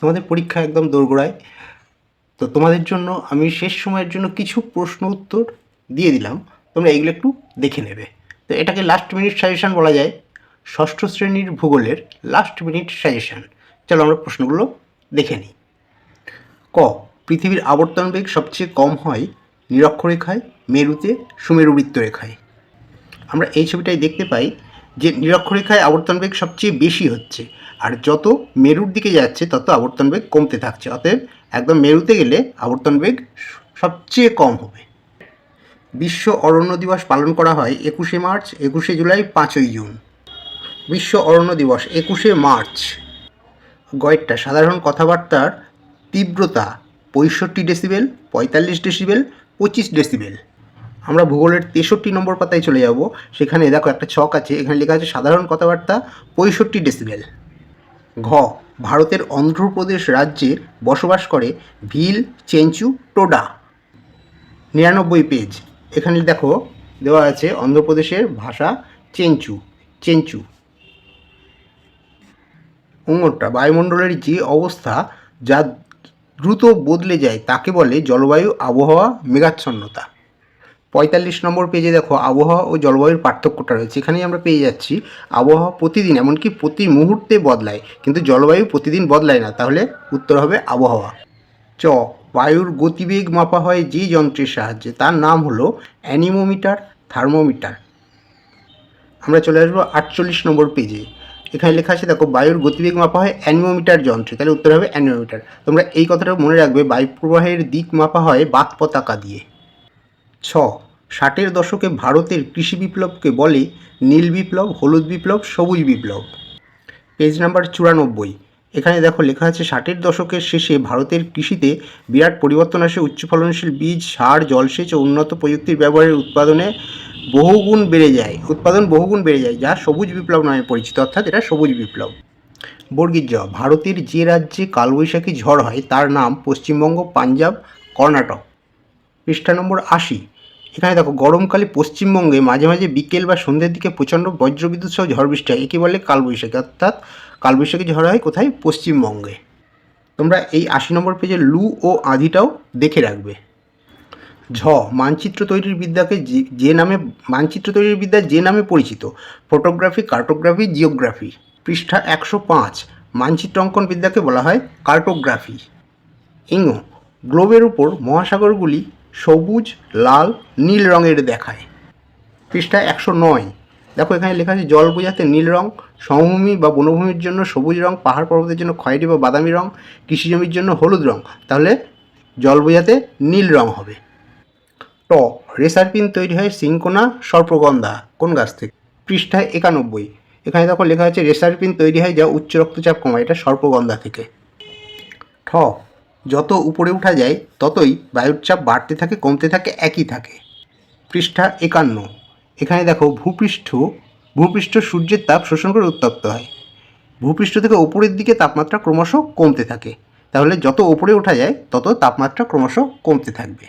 তোমাদের পরীক্ষা একদম দোরগোড়ায়। তো তোমাদের জন্য আমি শেষ সময়ের জন্য কিছু প্রশ্ন উত্তর দিয়ে দিলাম। তোমরা এইগুলো একটু দেখে নেবে। তো এটাকে লাস্ট মিনিট সাজেশান বলা যায়। ষষ্ঠ শ্রেণির ভূগোলের লাস্ট মিনিট সাজেশান চলো আমরা প্রশ্নগুলো দেখে নিই। ক, পৃথিবীর আবর্তন বেগ সবচেয়ে কম হয় নিরক্ষরেখায়, মেরুতে, সুমেরু বৃত্তরেখায়। আমরা এই ছবিটাই দেখতে পাই যে নিরক্ষরেখায় আবর্তন বেগ সবচেয়ে বেশি হচ্ছে। আর যত মেরুর দিকে যাচ্ছে, তত আবর্তন বেগ কমতে থাকছে। অতএব একদম মেরুতে গেলে আবর্তন বেগ সবচেয়ে কম হবে। বিশ্ব অরণ্য দিবস পালন করা হয় একুশে মার্চ, একুশে জুলাই, পাঁচই জুন। বিশ্ব অরণ্য দিবস, একুশে মার্চ। গয়েরটা সাধারণ কথাবার্তার তীব্রতা পঁয়ষট্টি ডেসিবেল, পঁয়তাল্লিশ ডেসিবেল, পঁচিশ ডেসিবেল। আমরা ভূগোলের তেষট্টি নম্বর পাতায় চলে যাব। সেখানে দেখো একটা ছক আছে, এখানে লেখা আছে, সাধারণ কথাবার্তা পঁয়ষট্টি ডেসিবেল ঘ, ভারতের অন্ধ্রপ্রদেশ রাজ্যে বসবাস করে ভিল চেঞ্চু টোডা। নিরানব্বই পেজ এখানে দেখো, দেওয়া আছে অন্ধ্রপ্রদেশের ভাষা চেঞ্চু চেঞ্চু। উঙ্গরটা বায়ুমণ্ডলের যে অবস্থা যা দ্রুত বদলে যায়, তাকে বলে জলবায়ু আবহাওয়া মেঘাচ্ছন্নতা। পঁয়তাল্লিশ নম্বর পেজে দেখো, আবহাওয়া ও জলবায়ুর পার্থক্যটা রয়েছে। এখানেই আমরা পেয়ে যাচ্ছি, আবহাওয়া প্রতিদিন, এমনকি প্রতি মুহূর্তে বদলায়। কিন্তু জলবায়ু প্রতিদিন বদলায় না, তাহলে উত্তর হবে আবহাওয়া। চ, বায়ুর গতিবেগ মাপা হয় যে যন্ত্রের সাহায্যে, তার নাম হলো অ্যানিমোমিটার, থার্মোমিটার। আমরা চলে আসব আটচল্লিশ নম্বর পেজে এখানে লেখা আছে, দেখো, বায়ুর গতিবেগ মাপা হয় অ্যানিমোমিটার যন্ত্রে, তাহলে উত্তর হবে অ্যানিমোমিটার। তোমরা এই কথাটা মনে রাখবে বায়ু প্রবাহের দিক মাপা হয় বাত পতাকা দিয়ে। ছ, ষাটের দশকে ভারতের কৃষি বিপ্লবকে বলে নীল বিপ্লব, হলুদ বিপ্লব, সবুজ বিপ্লব। পেজ নাম্বার চুরানব্বই। এখানে দেখো লেখা আছে, ষাটের দশকের শেষে ভারতের কৃষিতে বিরাট পরিবর্তন আসে উচ্চ ফলনশীল বীজ, সার, জলসেচ ও উন্নত প্রযুক্তির ব্যবহারের উৎপাদনে বহুগুণ বেড়ে যায়। উৎপাদন বহুগুণ বেড়ে যায়, যা সবুজ বিপ্লব নামে পরিচিত, অর্থাৎ এটা সবুজ বিপ্লব। বর্গীর জ, ভারতের যে রাজ্যে কালবৈশাখী ঝড় হয়, তার নাম পশ্চিমবঙ্গ, পাঞ্জাব, কর্ণাটক। পৃষ্ঠা নম্বর আশি। এখানে দেখো, গরমকালে পশ্চিমবঙ্গে মাঝে মাঝে বিকেল বা সন্ধ্যের দিকে প্রচণ্ড বজ্রবিদ্যুৎ সহ ঝড় বৃষ্টি হয়। একে বলে কালবৈশাখী। অর্থাৎ কালবৈশাখী ঝড় হয় কোথায়? পশ্চিমবঙ্গে। তোমরা এই আশি নম্বর পেজে লু ও আধিটাও দেখে রাখবে। ঝ, মানচিত্র তৈরির বিদ্যাকে যে নামে, মানচিত্র তৈরির বিদ্যা যে নামে পরিচিত? Photography, cartography, geography. পৃষ্ঠা একশো পাঁচ, মানচিত্র অঙ্কন বিদ্যাকে বলা হয় কার্টোগ্রাফি। ইঙ্গ, গ্লোবের উপর মহাসাগরগুলি সবুজ, লাল, নীল রঙের দেখায়। পৃষ্ঠা একশো নয়। দেখো এখানে লেখা আছে, জল বোঝাতে নীল রং, সমভূমি বা বনভূমির জন্য সবুজ রং, পাহাড় পর্বতের জন্য খয়েরি বা বাদামি রং কৃষিজমির জন্য হলুদ রং। তাহলে জল বোঝাতে নীল রং হবে। ট রেসার পিন তৈরি হয় সিঙ্কোনা সর্পগন্ধা, কোন গাছ থেকে? পৃষ্ঠায় একানব্বই। এখানে দেখো লেখা আছে রেসার পিন তৈরি হয় যা উচ্চ রক্তচাপ কমায়। এটা সর্পগন্ধা থেকে। ঠ যত উপরে উঠা যায়, ততই বায়ুর চাপ বাড়তে থাকে, কমতে থাকে, একই থাকে। পৃষ্ঠা একান্ন। এখানে দেখো, ভূপৃষ্ঠ ভূপৃষ্ঠ সূর্যের তাপ শোষণ করে উত্তপ্ত হয়। ভূপৃষ্ঠ থেকে উপরের দিকে তাপমাত্রা ক্রমশ কমতে থাকে। তাহলে যত উপরে ওঠা যায়, তত তাপমাত্রা ক্রমশ কমতে থাকবে।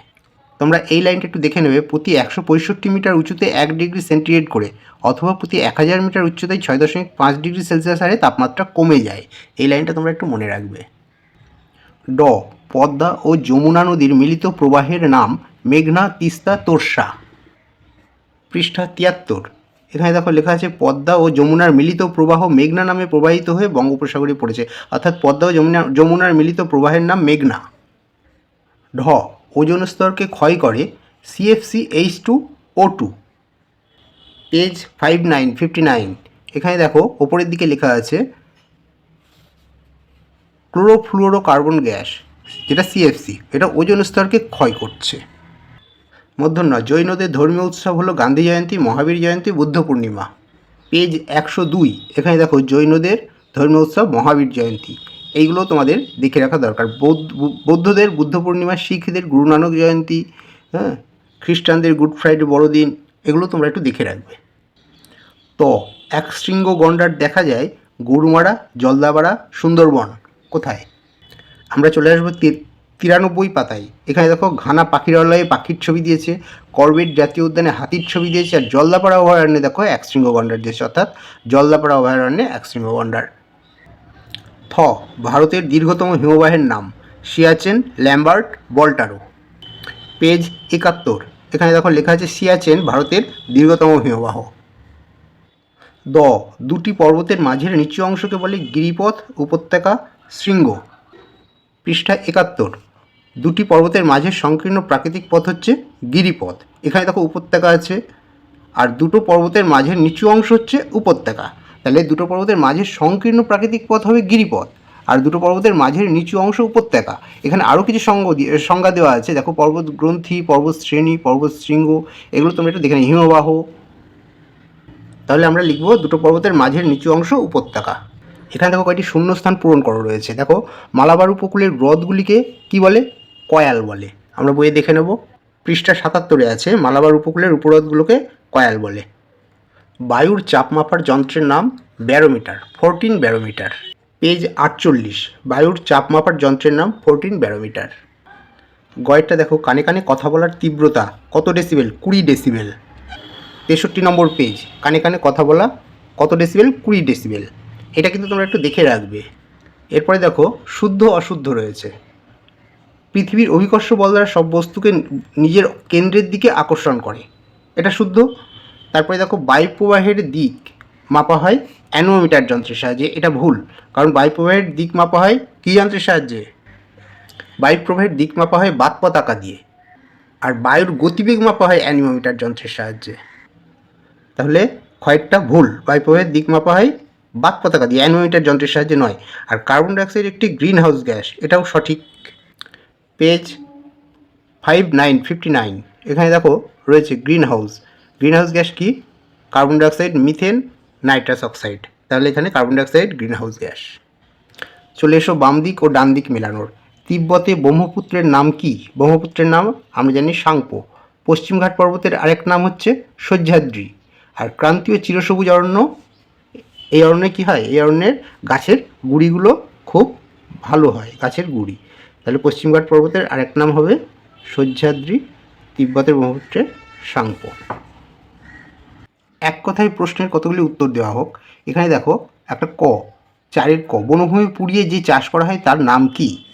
তোমরা এই লাইনটা একটু দেখে নেবে, প্রতি একশো পঁয়ষট্টি মিটার উঁচুতে এক ডিগ্রি সেন্টিগ্রেড করে, অথবা প্রতি এক হাজার মিটার উচ্চতায় ছয় দশমিক পাঁচ ডিগ্রি সেলসিয়াস হারে তাপমাত্রা কমে যায়। এই লাইনটা তোমরা একটু মনে রাখবে। ড, পদ্মা ও যমুনা নদীর মিলিত প্রবাহের নাম মেঘনা তিস্তা তোরসা। পৃষ্ঠা তিয়াত্তর। এখানে দেখো লেখা আছে, পদ্মা ও যমুনার মিলিত প্রবাহ মেঘনা নামে প্রবাহিত হয়ে বঙ্গোপসাগরে পড়েছে। অর্থাৎ পদ্মা ও যমুনা, যমুনার মিলিত প্রবাহের নাম মেঘনা। ঢ, ওজোন স্তরকে ক্ষয় করে CFC H two O two page five nine fifty nine এখানে দেখো, ওপরের দিকে লেখা আছে ক্লোরোফ্লুরো কার্বন গ্যাস, যেটা সিএফসি এটা ওজন স্তরকে ক্ষয় করছে। মধ্যন্য জৈনদের ধর্মীয় উৎসব হলো গান্ধী জয়ন্তী, মহাবীর জয়ন্তী, বুদ্ধ পূর্ণিমা। পেজ একশো দুই, এখানে দেখো জৈনদের ধর্মীয় উৎসব, মহাবীর জয়ন্তী। এইগুলো তোমাদের দেখে রাখা দরকার। বৌদ্ধ, বৌদ্ধদের বুদ্ধ পূর্ণিমা, শিখদের গুরু নানক জয়ন্তী হ্যাঁ খ্রিস্টানদের গুড ফ্রাইডে বড়দিন, এগুলো তোমরা একটু দেখে রাখবে। তো, এক শৃঙ্গ গন্ডার দেখা যায়, গরুমারা, জলদাপাড়া, সুন্দরবন। কোথায়? আমরা চলে আসব তিরানব্বই পাতায়। এখানে দেখো, ঘানা পাখিরালয়ে পাখির ছবি দিয়েছে, করবেট জাতীয় উদ্যানে হাতির ছবি দিয়েছে, আর জলদাপাড়া অভয়ারণ্যে দেখো, এক শৃঙ্গ গন্ডার দিয়েছে, অর্থাৎ জলদাপাড়া অভয়ারণ্যে এক শৃঙ্গ গন্ডার থ, ভারতের দীর্ঘতম হিমবাহের নাম। সিয়াচেন ল্যাম্বার্ট বল্টারো। পেজ একাত্তর। এখানে দেখো, লেখা আছে সিয়াচেন ভারতের দীর্ঘতম হিমবাহ। দ, দুটি পর্বতের মাঝের নিচু অংশকে বলে গিরিপথ উপত্যকা শৃঙ্গ। পৃষ্ঠা একাত্তর। দুটি পর্বতের মাঝের সংকীর্ণ প্রাকৃতিক পথ হচ্ছে গিরিপথ। এখানে দেখো উপত্যকা আছে, আর দুটো পর্বতের মাঝের নিচু অংশ হচ্ছে উপত্যকা। তাহলে দুটো পর্বতের মাঝের সংকীর্ণ প্রাকৃতিক পথ হবে গিরিপথ, আর দুটো পর্বতের মাঝের নিচু অংশ উপত্যকা। এখানে আরও কিছু সঙ্গ সংজ্ঞা দেওয়া আছে। দেখো পর্বত গ্রন্থি, পর্বত শ্রেণি, পর্বত শৃঙ্গ, এগুলো তোমরা একটু দেখে হিমবাহ। তাহলে আমরা লিখব দুটো পর্বতের মাঝের নিচু অংশ উপত্যকা। এখানে দেখো কয়েকটি শূন্যস্থান পূরণ করা রয়েছে। দেখো, মালাবার উপকূলের হ্রদগুলিকে কি বলে? কয়াল বলে। আমরা বইয়ে দেখে নেব। পৃষ্ঠা সাতাত্তরে আছে, মালাবার উপকূলের উপহ্রদগুলোকে কয়াল বলে। বায়ুর চাপ মাপার যন্ত্রের নাম ব্যারোমিটার, ফোরটিন ব্যারোমিটার। পেজ আটচল্লিশ, বায়ুর চাপ মাপার যন্ত্রের নাম ফোরটিন ব্যারোমিটার। গয়েরটা দেখো, কানে কানে কথা বলার তীব্রতা কত ডেসিবেল? কুড়ি ডেসিবেল। তেষট্টি নম্বর পেজ, কানে কানে কথা বলা কত ডেসিবেল? কুড়ি ডেসিবেল। এটা কিন্তু তোমরা একটু দেখে রাখবে। এরপরে দেখো, শুদ্ধ অশুদ্ধ রয়েছে। পৃথিবীর অভিকর্ষ বল দ্বারা সব বস্তুকে নিজের কেন্দ্রের দিকে আকর্ষণ করে। এটা শুদ্ধ। তারপরে দেখো, বায়ুপ্রবাহের দিক মাপা হয় অ্যানোমিটার যন্ত্রের সাহায্যে। এটা ভুল, কারণ বায়ুপ্রবাহের দিক মাপা হয় কী যন্ত্রের সাহায্যে? বায়ুপ্রবাহের দিক মাপা হয় বাত পতাকা দিয়ে। আর বায়ুর গতিবেগ মাপা হয় অ্যানিমোমিটার যন্ত্রের সাহায্যে। তাহলে কয়েকটা ভুল। বায়ুপ্রবাহের দিক মাপা হয় বাত পতাকা দিয়ে অ্যানোমিটার যন্ত্রের সাহায্যে নয়, আর কার্বন ডাইঅক্সাইড একটি গ্রিন হাউস গ্যাস, এটাও সঠিক। Page five nine fifty nine, এখানে দেখো রয়েছে green house green house gas কি? Carbon dioxide, methane, nitrous oxide. তাহলে এখানে carbon dioxide green house gas. চলে এসো বাম দিক ও ডান দিক মেলানোর। তিব্বতে ব্রহ্মপুত্রের নাম কি? ব্রহ্মপুত্রের নাম আমরা জানি সাংপো। পশ্চিমঘাট পর্বতের আরেক নাম হচ্ছে সহ্যাদ্রি। আর ক্রান্তীয় চিরসবুজ অরণ্য এই অরণ্যে কী হয়? এই অরণ্যের গাছের গুড়িগুলো খুব ভালো হয়, গাছের গুড়ি। তাহলে পশ্চিমঘাট পর্বতের আরেক নাম হবে সহ্যাদ্রি তিব্বতের ব্রহ্মপুত্রের সাংপো। এক কথায় প্রশ্নের কতগুলি উত্তর দেওয়া হোক। এখানে দেখো, একটা ক, চারের ক। বনভূমি পুড়িয়ে যে চাষ করা হয় তার নাম কি?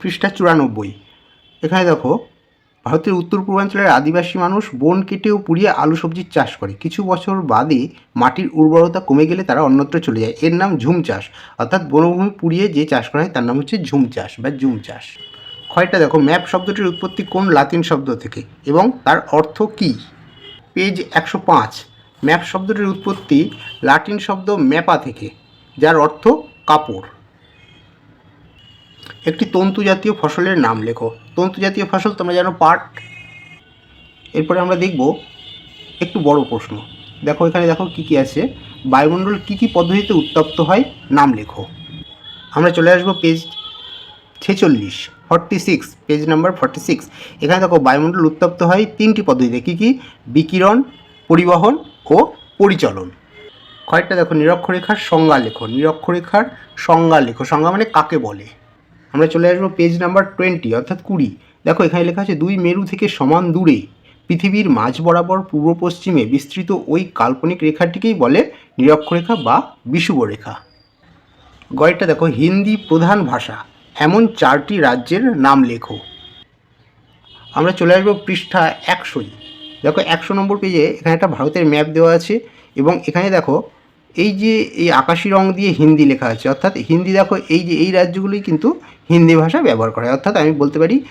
পৃষ্ঠা চুরানব্বই। এখানে দেখো ভারতের উত্তর পূর্বাঞ্চলের আদিবাসী মানুষ বন কেটেও পুড়িয়ে আলু সবজির চাষ করে। কিছু বছর বাদে মাটির উর্বরতা কমে গেলে তারা অন্যত্র চলে যায়। এর নাম ঝুম চাষ। অর্থাৎ বনভূমি পুড়িয়ে যে চাষ করা হয় তার নাম হচ্ছে ঝুম চাষ বা জুম চাষ। ক্ষয়টা দেখো, ম্যাপ শব্দটির উৎপত্তি কোন লাতিন শব্দ থেকে এবং তার অর্থ কী? পেজ একশো পাঁচ। ম্যাপ শব্দটির উৎপত্তি লাটিন শব্দ ম্যাপা থেকে, যার অর্থ কাপড়। একটি তন্তু জাতীয় ফসলের নাম লেখো। তন্তু জাতীয় ফসল তোমরা জানো পাট। এরপরে আমরা দেখব একটু বড় প্রশ্ন। দেখো, এখানে দেখো কী কী আছে। বায়ুমণ্ডল কী কী পদ্ধতিতে উত্তপ্ত হয়, নাম লেখো। আমরা চলে আসব পেজ ছেচল্লিশ forty six page number forty six এখানে দেখো, বায়ুমণ্ডল উত্তপ্ত হয় তিনটি পদ্ধতিতে। কী কী? বিকিরণ, পরিবহন ও পরিচলন। কয়েকটা দেখো, নিরক্ষরেখার সংজ্ঞা লেখো। নিরক্ষরেখার সংজ্ঞা লেখো। সংজ্ঞা মানে কাকে বলে? আমরা চলে আসব পেজ নাম্বার টোয়েন্টি অর্থাৎ কুড়ি। দেখো, এখানে লেখা আছে, দুই মেরু থেকে সমান দূরে। পৃথিবীর মাঝ বরাবর পূর্ব পশ্চিমে বিস্তৃত ওই কাল্পনিক রেখাটিকেই বলে নিরক্ষরেখা বা বিষুব রেখা। গয়টা দেখো, হিন্দি প্রধান ভাষা। এমন চারটি রাজ্যের নাম লেখো। আমরা চলে আসব পৃষ্ঠা একশোই দেখো, একশো নম্বর পেজে এখানে একটা ভারতের ম্যাপ দেওয়া আছে এবং এখানে দেখো, এই যে এই আকাশি রং দিয়ে হিন্দি লেখা আছে, অর্থাৎ হিন্দি দেখো, এই যে এই রাজ্যগুলোই কিন্তু হিন্দি ভাষা ব্যবহার করা হয়। অর্থাৎ আমি বলতে পারি,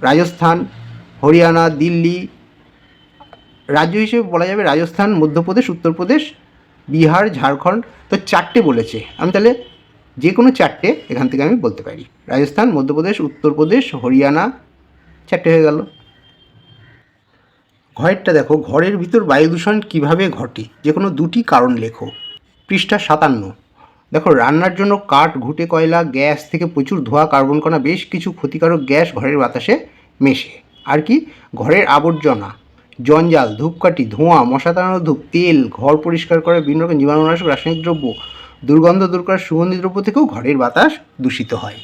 রাজস্থান, হরিয়ানা, দিল্লি, রাজ্য হিসেবে বলা যাবে রাজস্থান, মধ্যপ্রদেশ, উত্তরপ্রদেশ, বিহার, ঝাড়খণ্ড, তো চারটে বলেছে। আমি তাহলে যে কোনো চারটে এখান থেকে আমি বলতে পারি। রাজস্থান, মধ্যপ্রদেশ, উত্তরপ্রদেশ, হরিয়ানা, চারটে হয়ে গেল। ঘরেরটা দেখো, ঘরের ভিতর বায়ু দূষণ কীভাবে ঘটে? যে কোনো দুটি কারণ লেখো। পৃষ্ঠা সাতান্ন। দেখো, রান্নার জন্য কাঠ, ঘুটে, কয়লা, গ্যাস থেকে প্রচুর ধোঁয়া, কার্বন কণা, বেশ কিছু ক্ষতিকারক গ্যাস ঘরের বাতাসে মেশে। আর কি? ঘরের আবর্জনা, জঞ্জাল, ধূপকাঠি, ধোঁয়া মশা তাড়ানো ধূপ, তেল, ঘর পরিষ্কার করে বিভিন্ন রকম জীবাণুনাশক, রাসায়নিক দ্রব্য, দুর্গন্ধ দূর করার সুগন্ধি দ্রব্য থেকেও ঘরের বাতাস দূষিত হয়।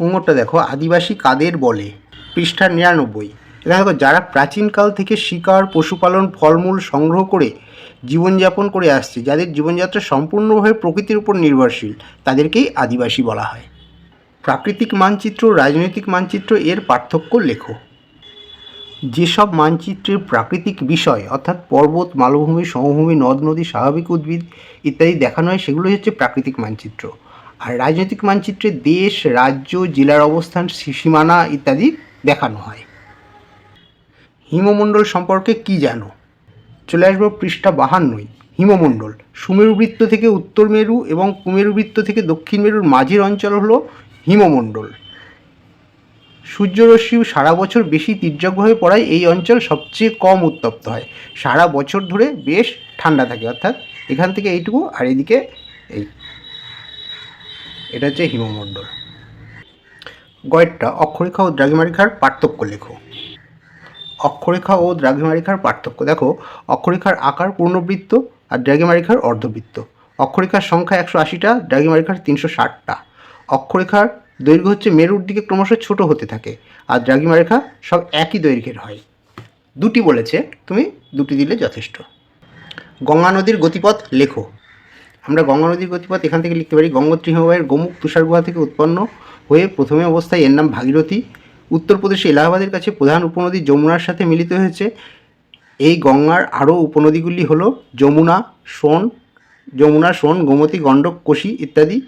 উঙ্গরটা দেখো, আদিবাসী কাদের বলে? পৃষ্ঠা নিরানব্বই। এখানে দেখো, যারা প্রাচীনকাল থেকে শিকার, পশুপালন, ফলমূল সংগ্রহ করে জীবনযাপন করে আসছে, যাদের জীবনযাত্রা সম্পূর্ণভাবে প্রকৃতির উপর নির্ভরশীল, তাদেরকেই আদিবাসী বলা হয়। প্রাকৃতিক মানচিত্র, রাজনৈতিক মানচিত্র এর পার্থক্য লেখো। যেসব মানচিত্রের প্রাকৃতিক বিষয়, অর্থাৎ পর্বত, মালভূমি, সমভূমি, নদ, নদী, স্বাভাবিক উদ্ভিদ ইত্যাদি দেখানো হয়, সেগুলো হচ্ছে প্রাকৃতিক মানচিত্র। আর রাজনৈতিক মানচিত্রে দেশ, রাজ্য, জেলার অবস্থান সীমানা ইত্যাদি দেখানো হয়। হিমমণ্ডল সম্পর্কে কি জানো? চলে আসব পৃষ্ঠা বাহান্নই, হিমমণ্ডল। সুমেরুবৃত্ত থেকে উত্তর মেরু এবং কুমেরুবৃত্ত থেকে দক্ষিণ মেরুর মাঝের অঞ্চল হলো হিমমণ্ডল। সূর্যরশ্মি সারা বছর বেশি তীর্যকভাবে পড়ায় এই অঞ্চল সবচেয়ে কম উত্তপ্ত হয়। সারা বছর ধরে বেশ ঠান্ডা থাকে, অর্থাৎ এখান থেকে এইটুকু আর এদিকে এই। এটা হচ্ছে হিমমণ্ডল। গয়েরটা অক্ষরেখা ও দ্রাঘিমারেখার পার্থক্য লেখো। অক্ষরেখা ও দ্রাঘিমারেখার পার্থক্য। দেখো, অক্ষরেখার আকার পূর্ণবৃত্ত আর দ্রাঘিমারেখার অর্ধবৃত্ত। অক্ষরেখার সংখ্যা একশো আশিটা, দ্রাঘিমারেখার তিনশো ষাটটা। অক্ষরেখার দৈর্ঘ্য হচ্ছে মেরুর দিকে ক্রমশ ছোট হতে থাকে আর দ্রাঘিমারেখা সব একই দৈর্ঘ্যের হয়। দুটি বলেছে, তুমি দুটি দিলে যথেষ্ট। গঙ্গা নদীর গতিপথ লেখো। আমরা গঙ্গা নদীর গতিপথ এখান থেকে লিখতে পারি, গঙ্গোত্রী হিমবাহের গোমুখ তুষার গুহা থেকে উৎপন্ন হয়ে প্রথমে অবস্থায় এর নাম ভাগীরথী উত্তরপ্রদেশে এলাহাবাদের কাছে প্রধান উপনদী যমুনার সাথে মিলিত হয়েছে। এই গঙ্গার আরও উপনদীগুলি হল যমুনা, সোন যমুনা, সোন, গোমতী, গণ্ডক, কোশি ইত্যাদি।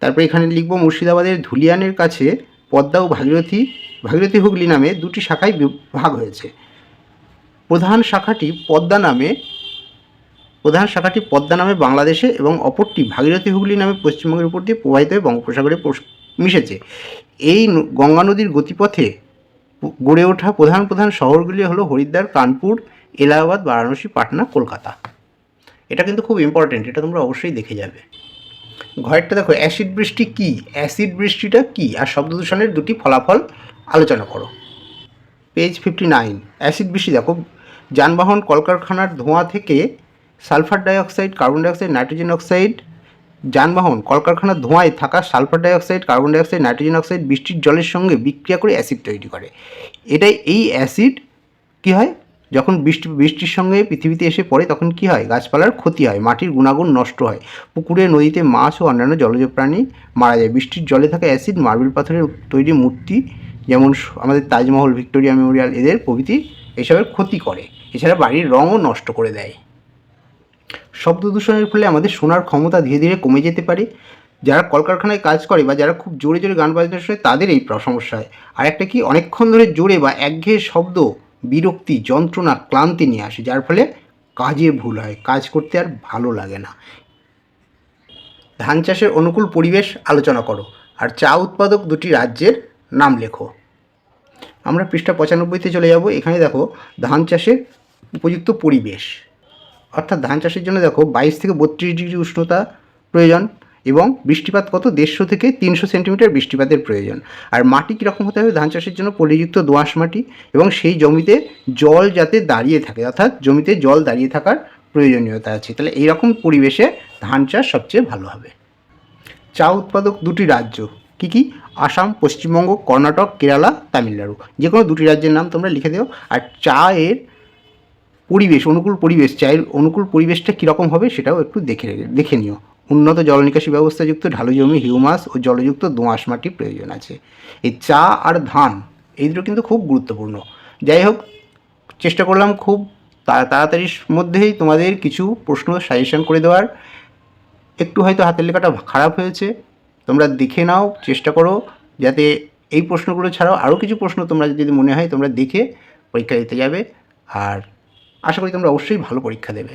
তারপরে এখানে লিখব মুর্শিদাবাদের ধুলিয়ানের কাছে পদ্মা ও ভাগীরথী ভাগীরথী হুগলি নামে দুটি শাখায় বি- ভাগ হয়েছে। প্রধান শাখাটি পদ্মা নামে, প্রধান শাখাটি পদ্মা নামে বাংলাদেশে এবং অপরটি ভাগীরথী হুগলি নামে পশ্চিমবঙ্গের উপর দিয়ে প্রবাহিত হয়ে বঙ্গোপসাগরে মিশেছে। এই গঙ্গা নদীর গতিপথে গড়ে ওঠা প্রধান প্রধান শহরগুলি হলো হরিদ্বার, কানপুর, এলাহাবাদ, বারাণসী, পাটনা, কলকাতা। এটা কিন্তু খুব ইম্পর্টেন্ট এটা তোমরা অবশ্যই দেখে যাবে। ঘরেরটা দেখো অ্যাসিড বৃষ্টি কি? অ্যাসিড বৃষ্টিটা কি? আর শব্দ দূষণের দুটি ফলাফল আলোচনা করো। পেজ ফিফটি নাইন অ্যাসিড বৃষ্টি দেখো, যানবাহন, কলকারখানার ধোঁয়া থেকে sulphur dioxide carbon dioxide nitrogen oxide যানবাহন, কলকারখানার ধোঁয়ায় থাকা sulphur dioxide, carbon dioxide, nitrogen oxide বৃষ্টির জলের সঙ্গে বিক্রিয়া করে অ্যাসিড তৈরি করে। এটাই এই অ্যাসিড কী হয়? যখন বৃষ্টি, বৃষ্টির সঙ্গে পৃথিবীতে এসে পড়ে, তখন কি হয়? গাছপালার ক্ষতি হয়, মাটির গুণাগুণ নষ্ট হয়। পুকুরে, নদীতে মাছ ও অন্যান্য জলজ প্রাণী মারা যায়। বৃষ্টির জলে থাকা অ্যাসিড মার্বেল পাথরের তৈরি মূর্তি, যেমন আমাদের তাজমহল ভিক্টোরিয়া মেমোরিয়াল, এদের প্রভৃতি এসবের ক্ষতি করে। এছাড়া বাড়ির রঙও নষ্ট করে দেয়। শব্দ দূষণের ফলে আমাদের শোনার ক্ষমতা ধীরে ধীরে কমে যেতে পারে। যারা কলকারখানায় কাজ করে বা যারা খুব জোরে জোরে গান বাজাতে শোনে, তাদের এই সমস্যা হয়। আর একটা কি, অনেকক্ষণ ধরে জোরে বা একঘেয়ে শব্দ, বিরক্তি, যন্ত্রণা, ক্লান্তি নিয়ে আসে, যার ফলে কাজে ভুল হয়। কাজ করতে আর ভালো লাগে না। ধান চাষের অনুকূল পরিবেশ আলোচনা করো। আর চা উৎপাদক দুটি রাজ্যের নাম লেখো। আমরা পৃষ্ঠা পঁচানব্বইতে চলে যাব। এখানে দেখো, ধান চাষের উপযুক্ত পরিবেশ। অর্থাৎ ধান চাষের জন্য দেখো বাইশ থেকে বত্রিশ ডিগ্রি উষ্ণতা প্রয়োজন এবং বৃষ্টিপাত কত? দেড়শো থেকে তিনশো সেন্টিমিটার বৃষ্টিপাতের প্রয়োজন। আর মাটি কীরকম হতে হবে? ধান চাষের জন্য পলিযুক্ত দোআঁশ মাটি এবং সেই জমিতে জল যাতে দাঁড়িয়ে থাকে, অর্থাৎ জমিতে জল দাঁড়িয়ে থাকার প্রয়োজনীয়তা আছে। তাহলে এইরকম পরিবেশে ধান চাষ সবচেয়ে ভালো হবে। চা উৎপাদক দুটি রাজ্য, কি কি? আসাম, পশ্চিমবঙ্গ, কর্ণাটক, কেরালা, তামিলনাড়ু। যে কোনো দুটি রাজ্যের নাম তোমরা লিখে দিও। আর চায়ের পরিবেশ, অনুকূল পরিবেশ, চায়ের অনুকূল পরিবেশটা কীরকম হবে সেটাও একটু দেখে দেখে নিও। উন্নত জল নিকাশি ব্যবস্থাযুক্ত ঢালু জমি হিউমাস ও জলযুক্ত দোঁয়াশ মাটি প্রয়োজন আছে। এই চা আর ধান, এই দুটো কিন্তু খুব গুরুত্বপূর্ণ। যাই হোক, চেষ্টা করলাম খুব তাড়াতাড়ির মধ্যেই তোমাদের কিছু প্রশ্ন সাজেশন করে দেওয়ার। একটু হয়তো হাতের লেখাটা খারাপ হয়েছে। তোমরা দেখে নাও, চেষ্টা করো, যাতে এই প্রশ্নগুলো ছাড়াও আরও কিছু প্রশ্ন তোমরা যদি মনে হয় তোমরা দেখে পরীক্ষা দিতে যাবে। আর আশা করি তোমরা অবশ্যই ভালো পরীক্ষা দেবে।